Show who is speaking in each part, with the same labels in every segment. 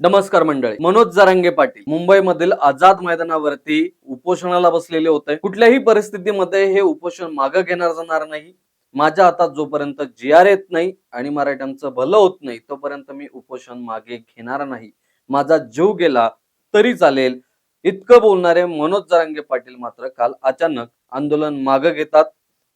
Speaker 1: नमस्कार मंडळी मनोज जरांगे पाटील. मुंबईमधील आझाद मैदानावरती उपोषणाला बसलेले होते. कुठल्याही परिस्थितीमध्ये हे उपोषण मागं घेणार जाणार नाही. माझ्या हातात जोपर्यंत जी आर येत नाही आणि मराठ्यांचं भलं होत नाही तोपर्यंत मी उपोषण मागे घेणार नाही. माझा जीव गेला तरी चालेल. इतकं बोलणारे मनोज जरांगे पाटील मात्र काल अचानक आंदोलन मागं घेतात.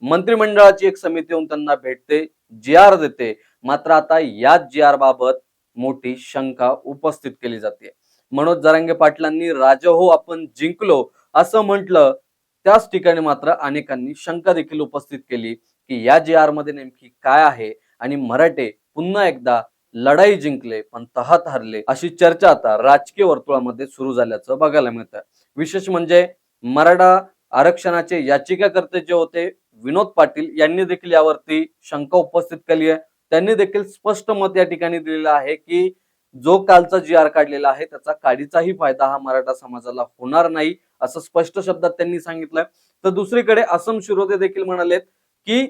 Speaker 1: मंत्रिमंडळाची एक समिती येऊन त्यांना भेटते जी आर देते. मात्र आता याच जी आर बाबत मोठी शंका उपस्थित केली जाते. मनोज जरांगे पाटलांनी राजा हो आपण जिंकलो असं म्हटलं त्याच ठिकाणी मात्र अनेकांनी शंका देखील उपस्थित केली की या जी आरमध्ये नेमकी काय आहे? आणि मराठे पुन्हा एकदा लढाई जिंकले पण तहात हरले अशी चर्चा आता राजकीय वर्तुळामध्ये सुरू झाल्याचं बघायला मिळतं. विशेष म्हणजे मराठा आरक्षणाचे याचिकाकर्ते जे होते विनोद पाटील यांनी देखील यावरती शंका उपस्थित केली आहे. त्यांनी देखील स्पष्ट मत या ठिकाणी दिलेलं आहे की जो कालचा जी आर काढलेला आहे त्याचा काडीचाही फायदा हा मराठा समाजाला होणार नाही असं स्पष्ट शब्दात त्यांनी सांगितलंय. तर दुसरीकडे असम शिरोदे देखील म्हणालेत की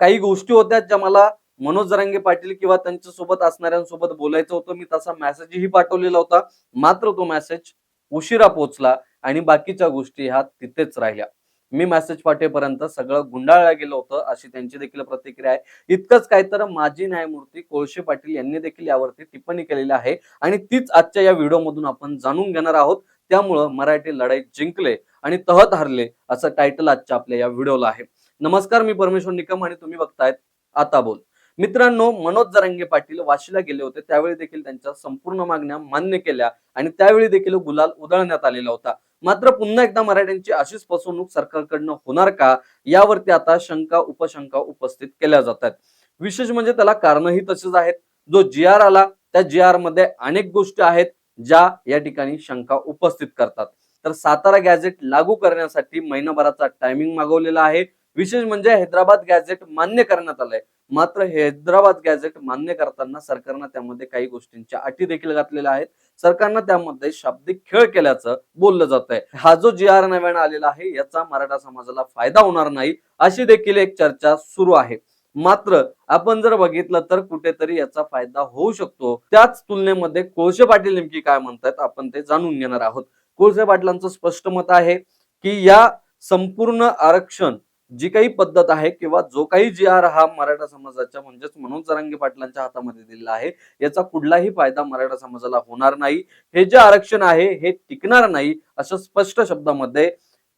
Speaker 1: काही गोष्टी होत्या ज्या मला मनोज जरांगे पाटील किंवा त्यांच्यासोबत असणाऱ्यांसोबत बोलायचं होतं. मी तसा मेसेजही पाठवलेला होता. मात्र तो मेसेज उशिरा पोहोचला आणि बाकीच्या गोष्टी ह्या तिथेच राहिल्या. मी मेसेज पाठेपर्यंत सगळं गुंडाळलं गेलं होतं अशी त्यांची देखील प्रतिक्रिया आहे. इतकंच काय तर माजी न्यायमूर्ती कोळशे पाटील यांनी देखील यावरती टिप्पणी केलेली आहे आणि तीच आजच्या या व्हिडिओमधून आपण जाणून घेणार आहोत. त्यामुळं मराठी लढाई जिंकले आणि तहत हरले असं टायटल आजच्या आपल्या या व्हिडिओला आहे. नमस्कार मी परमेश्वर निकम आणि तुम्ही बघतायत आता बोल. मित्रांनो मनोज जरांगे पाटील वाशीला गेले होते त्यावेळी देखील त्यांच्या संपूर्ण मागण्या मान्य केल्या आणि त्यावेळी देखील गुलाल उधळण्यात आलेला होता. मात्र पुन्हा एकदा मराठ्यांची अशीच फसवणूक सरकारकडनं होणार का? यावरती आता शंका उपशंका उपस्थित केल्या जात आहेत. विशेष म्हणजे त्याला कारणही तसेच आहेत. जो जी आर आला त्या जी आरमध्ये अनेक गोष्टी आहेत ज्या या ठिकाणी शंका उपस्थित करतात. तर सातारा गॅझेट लागू करण्यासाठी महिनाभराचा टायमिंग मागवलेला आहे. विशेष म्हणजे हैदराबाद गॅझेट मान्य करण्यात आलंय. मात्र हैदराबाद गॅझेट मान्य करताना सरकारनं त्यामध्ये काही गोष्टींच्या अटी देखील घातलेल्या आहेत. सरकारनं त्यामध्ये शाब्दिक खेळ केल्याचं बोललं जात आहे हा जो जी आर नव्यानं आलेला आहे याचा मराठा समाजाला फायदा होणार नाही अशी देखील एक चर्चा सुरू आहे. मात्र आपण जर बघितलं तर कुठेतरी याचा फायदा होऊ शकतो. त्याच तुलनेमध्ये कोळसे पाटील नेमकी काय म्हणतात आपण ते जाणून घेणार आहोत. कोळसे पाटलांचं स्पष्ट मत आहे की या संपूर्ण आरक्षण जी काही पद्धत आहे किंवा जो काही जी आर हा मराठा समाजाच्या म्हणजेच मनोज जरांगे पाटलांच्या हातामध्ये दिलेला आहे याचा कुठलाही फायदा मराठा समाजाला होणार नाही. हे जे आरक्षण आहे हे टिकणार नाही असं स्पष्ट शब्दामध्ये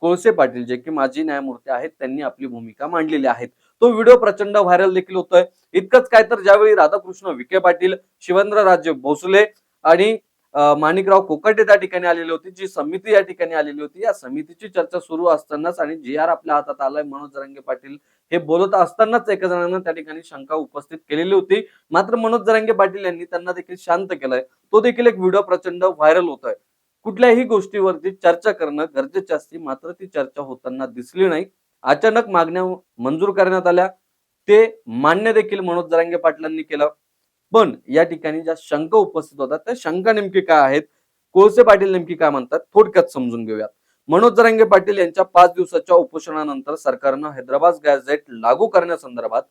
Speaker 1: कोळसे पाटील जे की माजी न्यायमूर्ती आहेत त्यांनी आपली भूमिका मांडलेली आहे तो व्हिडिओ प्रचंड व्हायरल देखील होतोय. इतकंच काय तर ज्यावेळी राधाकृष्ण विखे पाटील शिवेंद्र राजे भोसले आणि माणिकराव कोकाटे त्या ठिकाणी आलेली होती जी समिती या ठिकाणी आलेली होती. या समितीची चर्चा सुरू असतानाच आणि जी आर आपल्या हातात आलाय मनोज जरांगे पाटील हे बोलत असतानाच एका जणांना त्या ठिकाणी शंका उपस्थित केलेली होती. मात्र मनोज जरांगे पाटील यांनी त्यांना देखील शांत केलंय. तो देखील एक व्हिडिओ प्रचंड व्हायरल होतोय. कुठल्याही गोष्टीवरती चर्चा करणं गरजेचे असते मात्र ती चर्चा होताना दिसली नाही. अचानक मागण्या मंजूर करण्यात आल्या. ते मान्य देखील मनोज जरांगे पाटलांनी केलं. पण या ठिकाणी ज्या शंका उपस्थित होतात त्या शंका नेमकी काय आहेत? कोळसे पाटील नेमकी काय म्हणतात? थोडक्यात समजून घेऊयात. मनोज जरांगे पाटील यांच्या पाच दिवसाच्या उपोषणानंतर सरकारनं हैदराबाद गॅझेट लागू करण्यासंदर्भात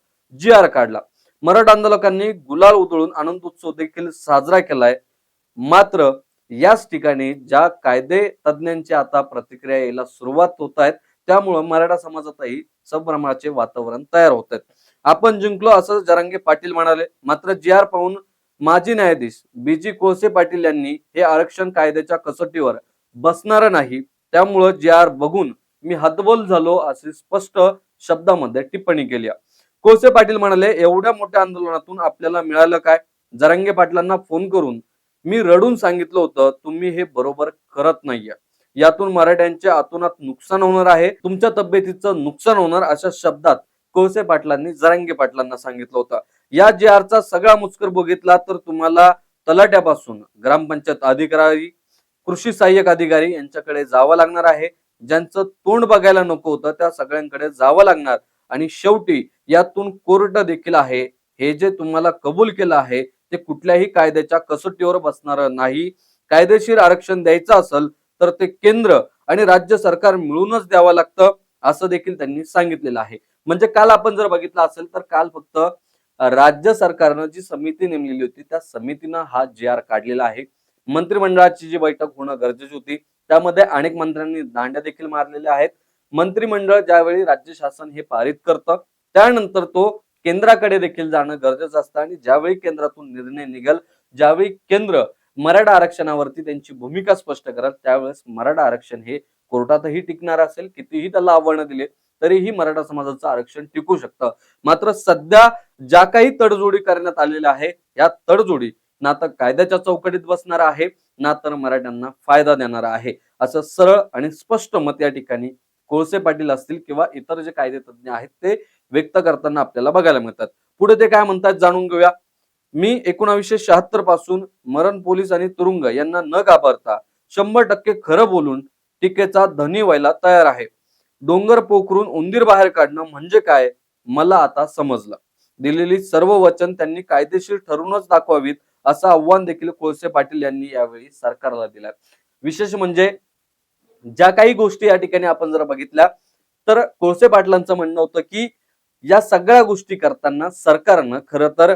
Speaker 1: जी आर काढला. मराठा आंदोलकांनी गुलाल उधळून आनंद उत्सव देखील साजरा केलाय. मात्र याच ठिकाणी ज्या कायदे तज्ज्ञांची आता प्रतिक्रिया यायला सुरुवात होत आहेत त्यामुळं मराठा समाजातही संभ्रमाचे वातावरण तयार होत आहेत. आपण जिंकलो असं जरांगे पाटील म्हणाले. मात्र जी आर पाहून माजी न्यायाधीश बी जी पाटील यांनी हे आरक्षण कायद्याच्या कसोटीवर बसणार नाही. त्यामुळं जी आर बघून मी हतबल झालो अशी स्पष्ट शब्दामध्ये टिप्पणी केली कोसे कोळसे पाटील म्हणाले एवढ्या मोठ्या आंदोलनातून आपल्याला मिळालं काय जरांगे पाटलांना फोन करून मी रडून सांगितलं होतं तुम्ही हे बरोबर करत नाहीये. यातून मराठ्यांच्या आतोनात नुकसान होणार आहे. तुमच्या तब्येतीचं नुकसान होणार अशा शब्दात कोळसे पाटलांनी जरांगे पाटलांना सांगितलं होतं. या जी आरचा सगळा मुस्कर बघितला तर तुम्हाला तलाट्यापासून ग्रामपंचायत अधिकारी कृषी सहाय्यक अधिकारी यांच्याकडे जावं लागणार आहे. ज्यांचं तोंड बघायला नको होतं त्या सगळ्यांकडे जावं लागणार. आणि शेवटी यातून कोर्ट देखील आहे. हे जे तुम्हाला कबूल केलं आहे ते कुठल्याही कायद्याच्या कसोटीवर बसणार नाही. कायदेशीर आरक्षण द्यायचं असेल तर ते केंद्र आणि राज्य सरकार मिळूनच द्यावं लागतं. असं देखील त्यांनी सांगितलेलं आहे. म्हणजे काल आपण जर बघितलं असेल तर काल फक्त राज्य सरकारनं जी समिती नेमलेली होती त्या समितीनं हा जी आर काढलेला आहे. मंत्रिमंडळाची जी बैठक होणं गरजेची होती. त्यामध्ये अनेक मंत्र्यांनी दांड्या देखील मारलेल्या आहेत. मंत्रिमंडळ ज्यावेळी राज्य शासन हे पारित करतं त्यानंतर तो केंद्राकडे देखील जाणं गरजेचं असतं आणि ज्यावेळी केंद्रातून निर्णय निघेल ज्यावेळी केंद्र मराठा आरक्षणावरती त्यांची भूमिका स्पष्ट करेल त्यावेळेस मराठा आरक्षण हे कोर्टातही टिकणार असेल कितीही त्याला आव्हानं दिले तरीही मराठा समाजाचं आरक्षण टिकू शकतं. मात्र सध्या ज्या काही तडजोडी करण्यात आलेल्या आहे या तडजोडी ना तर कायद्याच्या चौकटीत बसणार आहे ना तर मराठ्यांना फायदा देणार आहे. असं सरळ आणि स्पष्ट मत या ठिकाणी कोळसे पाटील असतील किंवा इतर जे कायदे तज्ज्ञ आहेत ते व्यक्त करताना आपल्याला बघायला मिळतात. पुढे ते काय म्हणतात जाणून घेऊया. मी एकोणावीसशे शहात्तरपासून मरण पोलीस आणि तुरुंग यांना न घाबरता शंभर टक्के खरं बोलून टीकेचा धनी व्हायला तयार आहे. डोंगर पोखरून उंदीर बाहेर काढणं म्हणजे काय? मला आता समजलं. दिलेली सर्व वचन त्यांनी कायदेशीर ठरूनच दाखवावीत असं आव्हान देखील कोळसे पाटील यांनी यावेळी सरकारला दिलं. विशेष म्हणजे ज्या काही गोष्टी या ठिकाणी आपण जर बघितल्या तर कोळसे पाटलांचं म्हणणं होतं की या सगळ्या गोष्टी करताना सरकारनं खर तर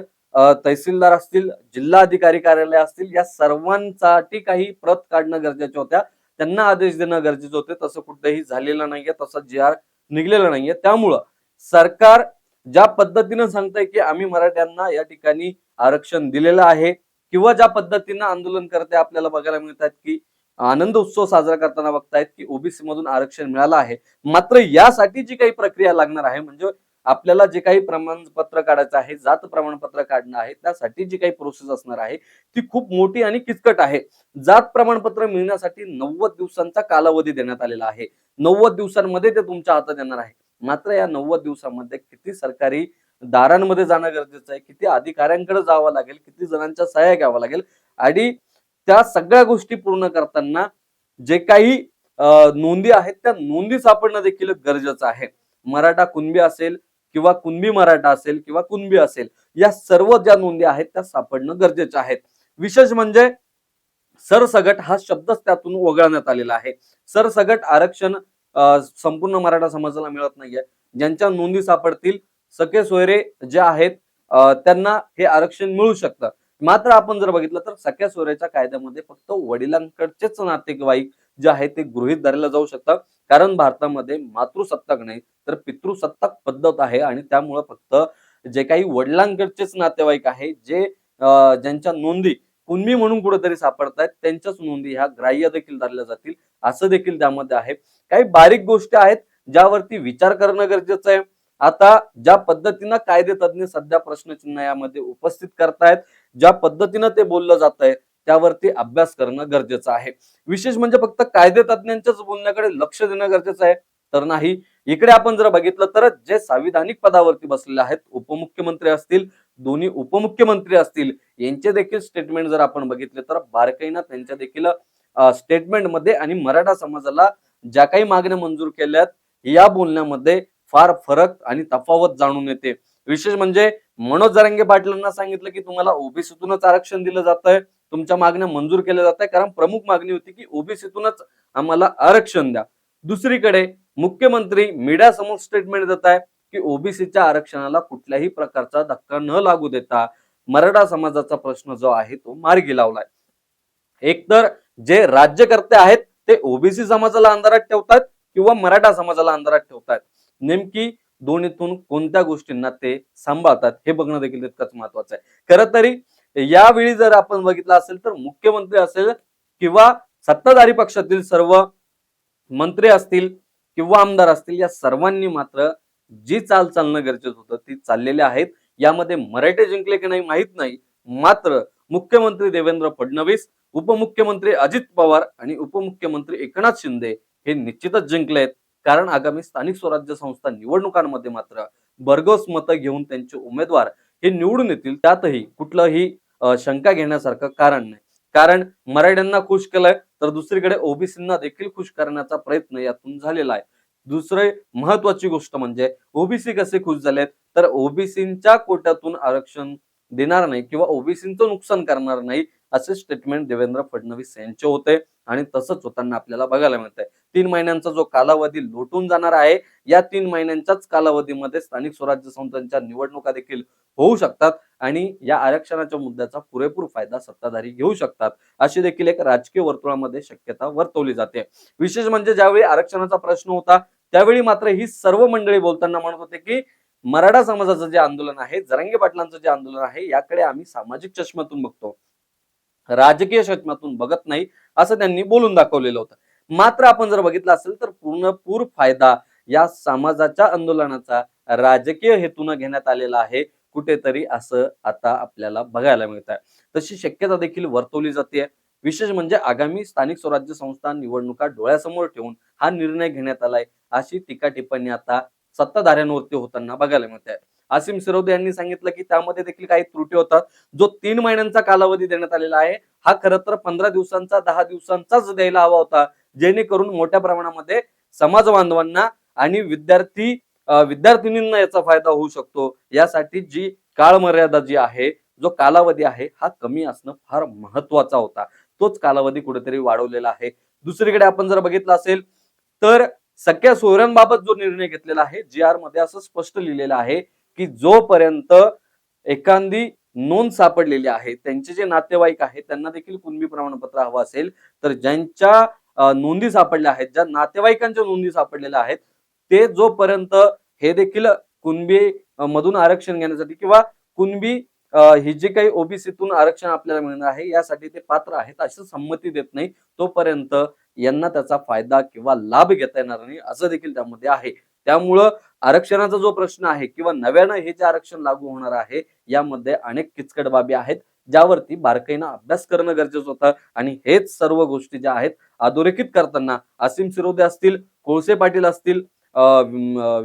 Speaker 1: तहसीलदार असतील जिल्हा अधिकारी कार्यालय असतील या सर्वांसाठी काही प्रत काढणं गरजेच्या होत्या त्यांना आदेश देणं गरजेचं होते. तसं कुठेही झालेलं नाहीये तसं जी आर निघलेलं नाहीये. त्यामुळं सरकार ज्या पद्धतीनं सांगतंय की आम्ही मराठ्यांना या ठिकाणी आरक्षण दिलेलं आहे किंवा ज्या पद्धतीनं आंदोलन करते आपल्याला बघायला मिळतात की आनंद उत्सव साजरा करताना बघतायत की ओबीसी मधून आरक्षण मिळालं आहे. मात्र यासाठी जी काही प्रक्रिया लागणार आहे म्हणजे आपल्याला जे काही प्रमाणपत्र काढायचं आहे जात प्रमाणपत्र काढणं आहे त्यासाठी जी काही प्रोसेस असणार आहे ती खूप मोठी आणि किचकट आहे. जात प्रमाणपत्र मिळण्यासाठी नव्वद दिवसांचा कालावधी देण्यात आलेला आहे. नव्वद दिवसांमध्ये ते तुमच्या हातात येणार आहे. मात्र या नव्वद दिवसामध्ये किती सरकारी दारांमध्ये जाणं गरजेचं आहे किती अधिकाऱ्यांकडे जावं लागेल किती जणांच्या सहाय्या घ्यावा लागेल आणि त्या सगळ्या गोष्टी पूर्ण करताना जे काही नोंदी आहेत त्या नोंदी सापडणं देखील गरजेचं आहे. मराठा कुणबी असेल किंवा कुणबी मराठा असेल किंवा कुणबी असेल या सर्व ज्या नोंदी आहेत त्या सापडणं गरजेच्या आहेत विशेष म्हणजे सरसगट हा शब्दच त्यातून वगळण्यात आलेला आहे. सरसगट आरक्षण संपूर्ण मराठा समाजाला मिळत नाहीये. ज्यांच्या नोंदी सापडतील सखे सोयरे जे आहेत त्यांना हे आरक्षण मिळू शकतं. मात्र आपण जर बघितलं तर सख्या सोयऱ्याच्या कायद्यामध्ये फक्त वडिलांकडचेच नातेवाईक जे आहे ते गृहित धरलं जाऊ शकतात कारण भारतामध्ये मातृसत्ताक नाही तर पितृसत्ताक पद्धत आहे आणि त्यामुळं फक्त जे काही वडिलांकडचेच नातेवाईक आहे जे ज्यांच्या नोंदी कुणबी म्हणून कुठेतरी सापडत आहेत त्यांच्याच नोंदी ह्या ग्राह्य देखील धरल्या जातील असं देखील त्यामध्ये आहे. काही बारीक गोष्टी आहेत ज्यावरती विचार करणं गरजेचं आहे. आता ज्या पद्धतीनं कायदे तज्ज्ञ सध्या प्रश्नचिन्ह यामध्ये उपस्थित करतायत ज्या पद्धतीनं ते बोललं जात आहे त्यावरती अभ्यास करणं गरजेचं आहे. विशेष म्हणजे फक्त कायदे तज्ज्ञांच्याच बोलण्याकडे लक्ष देणं गरजेचं आहे. तर नाही इकडे आपण जर बघितलं तर जे संविधानिक पदावरती बसलेले आहेत उपमुख्यमंत्री असतील दोन्ही उपमुख्यमंत्री असतील यांचे देखील स्टेटमेंट जर आपण बघितले तर बारकाईनं त्यांच्या देखील स्टेटमेंटमध्ये आणि मराठा समाजाला ज्या काही मागण्या मंजूर केल्यात या बोलण्यामध्ये फार फरक आणि तफावत जाणून येते. विशेष म्हणजे मनोज जरांगे पाटलांना सांगितलं की तुम्हाला ओबीसीतूनच आरक्षण दिलं जात आहे तुमच्या मागण्या मंजूर केल्या जात आहे कारण प्रमुख मागणी होती की ओबीसीतूनच आम्हाला आरक्षण द्या. दुसरीकडे मुख्यमंत्री मीडिया समोर स्टेटमेंट देत आहे की ओबीसीच्या आरक्षणाला कुठल्याही प्रकारचा धक्का न लागू देता मराठा समाजाचा प्रश्न जो आहे तो मार्गी लावलाय. एकतर जे राज्यकर्ते आहेत ते ओबीसी समाजाला अंधारात ठेवतात किंवा मराठा समाजाला अंधारात ठेवतात. नेमकी दोन्हीतून कोणत्या गोष्टींना ते सांभाळतात हे बघणं देखील तितकंच महत्वाचं आहे. खरं तरी यावेळी जर आपण बघितलं असेल तर मुख्यमंत्री असेल किंवा सत्ताधारी पक्षातील सर्व मंत्री असतील किंवा आमदार असतील या सर्वांनी मात्र जी चाल चालणं गरजेचं होतं ती चाललेली आहेत. यामध्ये मराठे जिंकले की नाही माहीत नाही. मात्र मुख्यमंत्री देवेंद्र फडणवीस उपमुख्यमंत्री अजित पवार आणि उपमुख्यमंत्री एकनाथ शिंदे हे निश्चितच जिंकलेत कारण आगामी स्थानिक स्वराज्य संस्था निवडणुकांमध्ये मात्र भरघोस मतं घेऊन त्यांचे उमेदवार हे निवडून येतील. त्यातही कुठलंही शंका घेण्यासारखं कारण नाही. कारण मराठ्यांना खुश केलंय तर दुसरीकडे ओबीसींना देखील खुश करण्याचा प्रयत्न यातून झालेला आहे. दुसरे महत्वाची गोष्ट म्हणजे ओबीसी कसे खुश झालेत? तर ओबीसींच्या कोट्यातून आरक्षण देणार नाही किंवा ओबीसींचं नुकसान करणार नाही असे स्टेटमेंट देवेंद्र फडणवीस यांचे होते. आणि तसंच होताना आपल्याला बघायला मिळत आहे तीन महिन्यांचा जो कालावधी लोटून जाणार आहे या तीन महिन्यांच्याच कालावधीमध्ये स्थानिक स्वराज्य संस्थांच्या निवडणुका देखील होऊ शकतात आणि या आरक्षणाच्या मुद्द्याचा पुरेपूर फायदा सत्ताधारी घेऊ शकतात. अशी देखील एक राजकीय वर्तुळामध्ये शक्यता वर्तवली जाते. विशेष म्हणजे ज्यावेळी आरक्षणाचा प्रश्न होता त्यावेळी मात्र ही सर्व मंडळी बोलताना म्हणत होते की मराठा समाजाचं जे आंदोलन आहे जरांगे पाटलांचं जे आंदोलन आहे याकडे आम्ही सामाजिक चष्म्यातून बघतो. राजकीय चष्म्यातून बघत नाही असं त्यांनी बोलून दाखवलेलं होतं. मात्र आपण जर बघितलं असेल तर पूर्णपूर फायदा या समाजाच्या आंदोलनाचा राजकीय हेतून घेण्यात आलेला आहे. कुठेतरी असं आता आपल्याला बघायला मिळत आहे तशी शक्यता देखील वर्तवली जाते विशेष म्हणजे आगामी स्थानिक स्वराज्य संस्था निवडणुका डोळ्यासमोर ठेवून हा निर्णय घेण्यात आलाय अशी टीका टिप्पणी आता सत्ताधाऱ्यांवरती होताना बघायला मिळत आहे आसिम सिरोदे यांनी सांगितलं की त्यामध्ये देखील काही त्रुटी होतात. जो तीन महिन्यांचा कालावधी देण्यात आलेला आहे हा खरं तर पंधरा दिवसांचा दहा दिवसांचाच द्यायला हवा होता. जेणेकरून मोठ्या प्रमाणामध्ये समाज बांधवांना आणि विद्यार्थी विद्यार्थिनींना याचा फायदा होऊ शकतो. यासाठी जी काळ मर्यादा जी आहे जो कालावधी आहे हा कमी असणं फार महत्त्वाचा होता. तोच कालावधी कुठेतरी वाढवलेला आहे. दुसरीकडे आपण जर बघितलं असेल तर सगळ्या सोयऱ्यांबाबत जो निर्णय घेतलेला आहे जी आरमध्ये असं स्पष्ट लिहिलेलं आहे की जोपर्यंत एखादी नोंद सापडलेली आहे त्यांचे जे नातेवाईक आहेत त्यांना देखील कुणबी प्रमाणपत्र हवं असेल तर ज्यांच्या नोंदी सापडल्या आहेत ज्या नातेवाईकांच्या नोंदी सापडलेल्या आहेत ते जोपर्यंत हे देखील कुणबी मधून आरक्षण घेण्यासाठी किंवा कुणबी ही जी काही ओबीसीतून आरक्षण आपल्याला मिळणार आहे यासाठी ते पात्र आहेत अशी संमती देत नाही तोपर्यंत यांना त्याचा फायदा किंवा लाभ घेता येणार नाही असं देखील त्यामध्ये आहे. त्यामुळं आरक्षणाचा जो प्रश्न आहे किंवा नव्यानं हे जे आरक्षण लागू होणार आहे यामध्ये अनेक किचकट बाबी आहेत ज्यावरती बारकाईनं अभ्यास करणं गरजेचं होतं. आणि हेच सर्व गोष्टी ज्या आहेत अधोरेखित करताना असीम सिरोदे असतील कोळसे पाटील असतील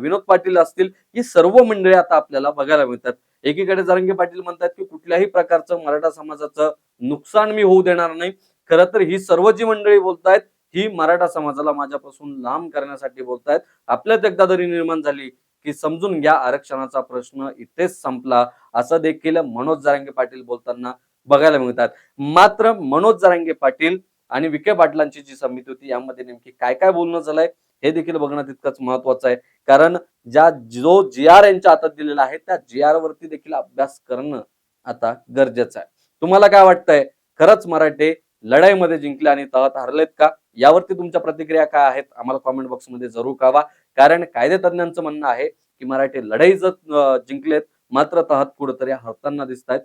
Speaker 1: विनोद पाटील असतील ही सर्व मंडळी आता आपल्याला बघायला मिळतात. एकीकडे जरंगे पाटील म्हणतात की कुठल्याही प्रकारचं मराठा समाजाचं नुकसान मी होऊ देणार नाही. खरं तर ही सर्व जी मंडळी बोलतायत ही मराठा समाजाला माझ्यापासून लांब करण्यासाठी बोलतायत. आपल्यात एकदा जरी निर्माण झाली की समजून घ्या आरक्षणाचा प्रश्न इथेच संपला असं देखील मनोज जरांगे पाटील बोलताना बघायला मिळतात. मात्र मनोज जरांगे पाटील आणि विखे पाटलांची जी समिती होती यामध्ये नेमकी काय काय बोलणं झालंय हे देखील बघणं तितकंच महत्वाचं आहे. कारण ज्या जो जी आर यांच्या हातात दिलेला आहे त्या जी आर वरती देखील अभ्यास करणं आता गरजेचं आहे. तुम्हाला काय वाटतंय? खरंच मराठे लढाईमध्ये जिंकले आणि तहत हरलेत का? यावरती तुमच्या प्रतिक्रिया काय आहेत? आम्हाला कॉमेंट बॉक्समध्ये जरूर कळवा. कारण कायदे तज्ज्ञांचं म्हणणं आहे की मराठी लढाई जर जिंकलेत मात्र तहत कुठेतरी हरताना दिसत आहेत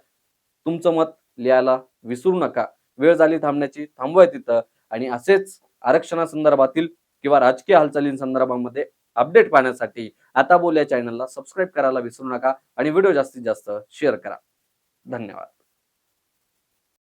Speaker 1: तुमचं मत लिहायला विसरू नका. वेळ झाली थांबण्याची थांबवाय तिथं. आणि असेच आरक्षणासंदर्भातील किंवा राजकीय हालचालींसंदर्भामध्ये अपडेट पाहण्यासाठी आता बोल या चॅनलला सबस्क्राईब करायला विसरू नका. आणि व्हिडिओ जास्तीत जास्त शेअर करा. धन्यवाद.